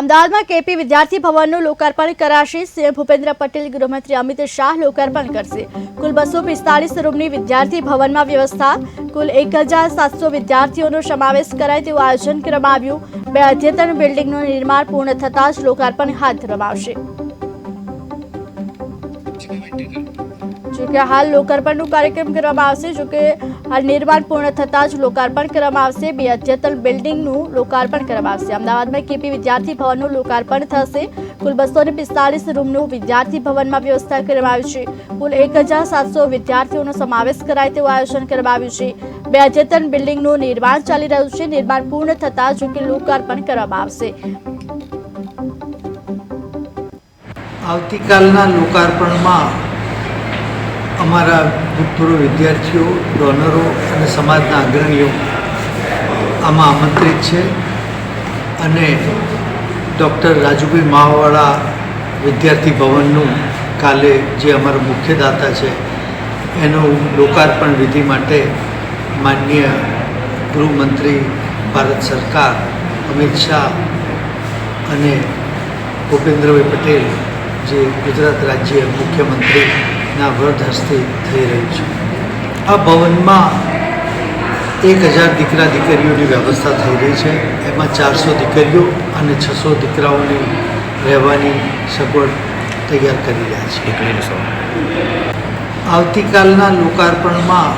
અમદાવાદમાં કેપી વિદ્યાર્થી ભવનનું લોકાર્પણ કરાશે. સીએમ ભૂપેન્દ્ર પટેલ, ગૃહમંત્રી અમિત શાહ લોકાર્પણ કરશે. કુલ બસો પિસ્તાળીસ રૂમની વિદ્યાર્થી ભવનમાં વ્યવસ્થા. કુલ એક હજાર સાતસો વિદ્યાર્થીઓનો સમાવેશ કરાય તેવું આયોજન કરવામાં આવ્યું. બે અદ્યતન બિલ્ડિંગનું નિર્માણ પૂર્ણ થતાં જ લોકાર્પણ હાથ ધરવામાં આવશે. જોકે હાલ લોકાર્પણનું કાર્યક્રમ કરવામાં આવશે જોકે હાલ નિર્માણ પૂર્ણ થતાં જ લોકાર્પણ કરવામાં આવશે. બે અદ્યતન બિલ્ડિંગનું લોકાર્પણ કરવામાં આવશે. અમદાવાદમાં કેપી વિદ્યાર્થી ભવનનું લોકાર્પણ થશે. કુલ બસો ને પિસ્તાલીસ રૂમનું વિદ્યાર્થી ભવનમાં વ્યવસ્થા કરવામાં આવી છે. કુલ એક હજાર સાતસો વિદ્યાર્થીઓનો સમાવેશ કરાય તેવું આયોજન કરવામાં આવ્યું છે. બે અદ્યતન બિલ્ડિંગનું નિર્માણ ચાલી રહ્યું છે. નિર્માણ પૂર્ણ થતાં જોકે લોકાર્પણ કરવામાં આવશે. આવતીકાલના લોકાર્પણમાં અમારા ભૂતપૂર્વ વિદ્યાર્થીઓ ડોનરો અને સમાજના અગ્રણીઓ આમાં આમંત્રિત છે અને ડૉક્ટર રાજુભાઈ માવાવાળા વિદ્યાર્થી ભવનનું કાલે જે અમારા મુખ્ય દાતા છે, એનું લોકાર્પણ વિધિ માટે માનનીય ગૃહમંત્રી ભારત સરકાર, અમિત શાહ અને ભૂપેન્દ્રભાઈ પટેલ, જે ગુજરાત રાજ્ય મુખ્યમંત્રીના વ્રત હસ્તે થઈ રહ્યું છે. આ ભવનમાં એક હજાર દીકરા દીકરીઓની વ્યવસ્થા થઈ રહી છે. એમાં ચારસો દીકરીઓ અને છસો દીકરાઓની રહેવાની સગવડ તૈયાર કરી રહ્યા છે. આવતીકાલના લોકાર્પણમાં